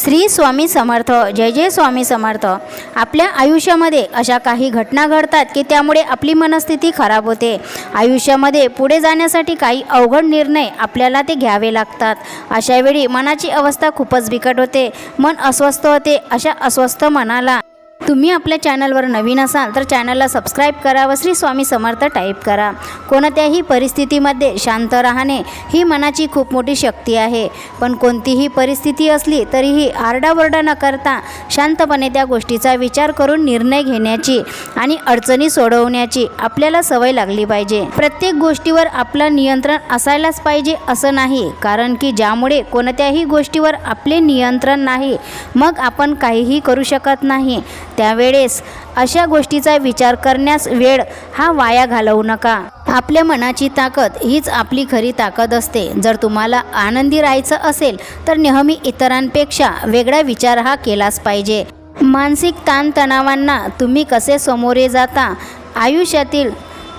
श्री स्वामी समर्थ जय जय स्वामी समर्थ. आपल्या आयुष्यामध्ये अशा काही घटना घडतात की त्यामुळे आपली मनस्थिती खराब होते. आयुष्यामध्ये पुढे जाण्यासाठी काही अवघड निर्णय आपल्याला ते घ्यावे लागतात. अशावेळी मनाची अवस्था खूपच बिकट होते. मन अस्वस्थ होते अशा अस्वस्थ मनाला तुम्ही आपल्या चॅनलवर नवीन असाल तर चॅनलला सबस्क्राईब करा व श्री स्वामी समर्थ टाईप करा. कोणत्याही परिस्थितीमध्ये शांत राहणे ही मनाची खूप मोठी शक्ती आहे. पण कोणतीही परिस्थिती असली तरीही आरडाओरडा न करता शांतपणे त्या गोष्टीचा विचार करून निर्णय घेण्याची आणि अडचणी सोडवण्याची आपल्याला सवय लागली पाहिजे. प्रत्येक गोष्टीवर आपलं नियंत्रण असायलाच पाहिजे असं नाही. कारण की ज्यामुळे कोणत्याही गोष्टीवर आपले नियंत्रण नाही मग आपण काहीही करू शकत नाही. त्यावेळेस अशा गोष्टीचा विचार करण्यास वेळ हा वाया घालवू नका. आपल्या मनाची ताकद हीच आपली खरी ताकद असते. जर तुम्हाला आनंदी राहायचं असेल तर नेहमी इतरांपेक्षा वेगळा विचार हा केलाच पाहिजे. मानसिक ताणतणावांना तुम्ही कसे सामोरे जाता? आयुष्यातील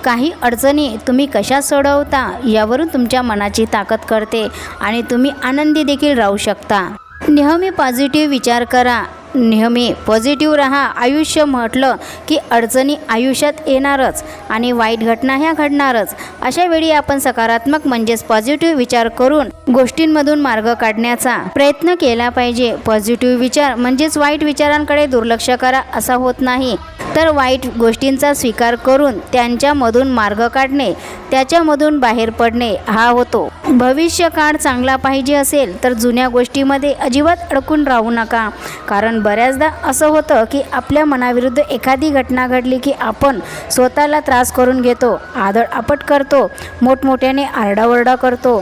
काही अडचणी तुम्ही कशा सोडवता? यावरून तुमच्या मनाची ताकद करते आणि तुम्ही आनंदी देखील राहू शकता. नेहमी पॉझिटिव्ह विचार करा. नेहमी पॉझिटिव्ह राहा. आयुष्य म्हटलं की अडचणी आयुष्यात येणारच आणि वाईट घटना ह्या घडणारच. अशा वेळी आपण सकारात्मक म्हणजेच पॉझिटिव्ह विचार करून गोष्टींमधून मार्ग काढण्याचा प्रयत्न केला पाहिजे. पॉझिटिव्ह विचार म्हणजेच वाईट विचारांकडे दुर्लक्ष करा असा होत नाही. तर वाईट गोष्टींचा स्वीकार करून त्यांच्यामधून मार्ग काढणे त्याच्यामधून बाहेर पडणे हा होतो. भविष्यकाळ चांगला पाहिजे असेल तर जुन्या गोष्टीमध्ये अजिबात अडकून राहू नका. कारण बऱ्याचदा असं होतं की आपल्या मनाविरुद्ध एखादी घटना घडली की आपण स्वतःला त्रास करून घेतो आदळ आपट करतो मोठमोठ्याने आरडाओरडा करतो.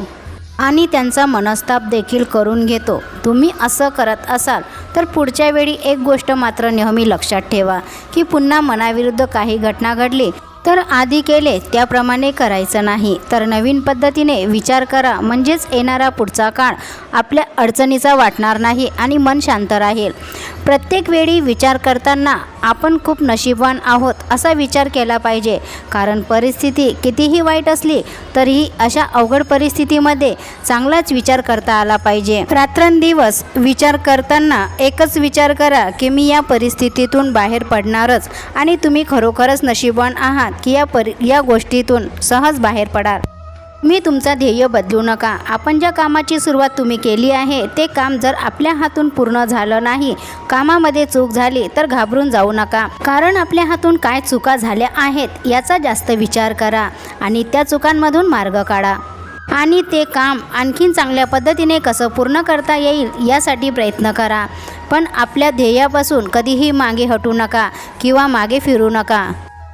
आणि त्यांचा मनस्ताप देखील करून घेतो. तुम्ही असं करत असाल तर पुढच्या वेळी एक गोष्ट मात्र नेहमी लक्षात ठेवा की पुन्हा मनाविरुद्ध काही घटना घडली तर आधी केले त्याप्रमाणे करायचं नाही. तर नवीन पद्धतीने विचार करा म्हणजेच येणारा पुढचा काळ आपल्या अडचणीचा वाटणार नाही आणि मन शांत राहील. प्रत्येक वेळी विचार करताना आपण खूप नशीबवान आहोत असा विचार केला पाहिजे. कारण परिस्थिती कितीही वाईट असली तरीही अशा अवघड परिस्थितीमध्ये चांगलाच विचार करता आला पाहिजे. रात्रंदिवस विचार करताना एकच विचार करा की मी या परिस्थितीतून बाहेर पडणारच आणि तुम्ही खरोखरच नशीबवान आहात की या परि या गोष्टीतून सहज बाहेर पडाल. मी तुमचा ध्येय बदलू नका. आपण ज्या कामाची सुरुवात तुम्ही केली आहे ते काम जर आपल्या हातून पूर्ण झालं नाही कामामध्ये चूक झाली तर घाबरून जाऊ नका. कारण आपल्या हातून काय चुका झाल्या आहेत याचा जास्त विचार करा आणि त्या चुकांमधून मार्ग काढा. आणि ते काम आणखीन चांगल्या पद्धतीने कसं पूर्ण करता येईल यासाठी प्रयत्न करा. पण आपल्या ध्येयापासून कधीही मागे हटू नका किंवा मागे फिरू नका.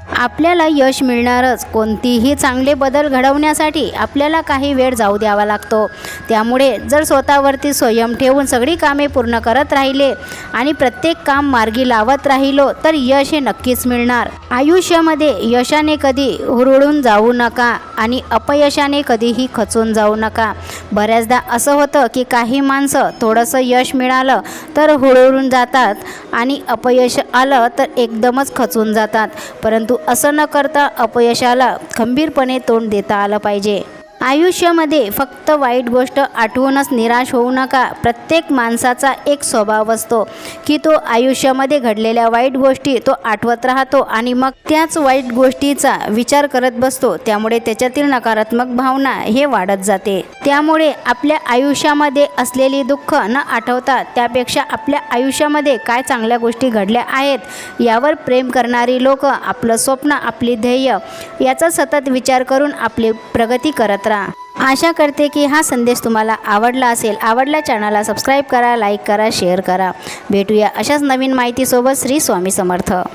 आपल्याला यश मिळणारच. कोणतीही चांगले बदल घडवण्यासाठी आपल्याला काही वेळ जाऊ द्यावा लागतो. त्यामुळे जर स्वतःवरती संयम ठेवून सगळी कामे पूर्ण करत राहिले आणि प्रत्येक काम मार्गी लावत राहिलो तर यश हे नक्कीच मिळणार. आयुष्यामध्ये यशाने कधी हुरळून जाऊ नका आणि अपयशाने कधीही खचून जाऊ नका. बऱ्याचदा असं होतं की काही माणसं थोडंसं यश मिळालं तर हुरळून जातात आणि अपयश आलं तर एकदमच खचून जातात. परंतु असं न करता अपयशाला खंबीरपणे तोंड देता आलं पाहिजे. आयुष्यामध्ये फक्त वाईट गोष्ट आठवूनच निराश होऊ नका. प्रत्येक माणसाचा एक स्वभाव असतो की तो आयुष्यामध्ये घडलेल्या वाईट गोष्टी तो आठवत राहतो आणि मग त्याच वाईट गोष्टीचा विचार करत बसतो. त्यामुळे त्याच्यातील नकारात्मक भावना हे वाढत जाते. त्यामुळे आपल्या आयुष्यामध्ये असलेली दुःख न आठवता त्यापेक्षा आपल्या आयुष्यामध्ये काय चांगल्या गोष्टी घडल्या आहेत यावर प्रेम करणारी लोक आपलं स्वप्न आपली ध्येय याचा सतत विचार करून आपली प्रगती करत करा. आशा करते की हा संदेश तुम्हाला आवडला असेल. आवडल्या चॅनलला सबस्क्राईब करा लाईक करा शेअर करा. भेटूया अशाच नवीन माहितीसोबत श्री स्वामी समर्थ.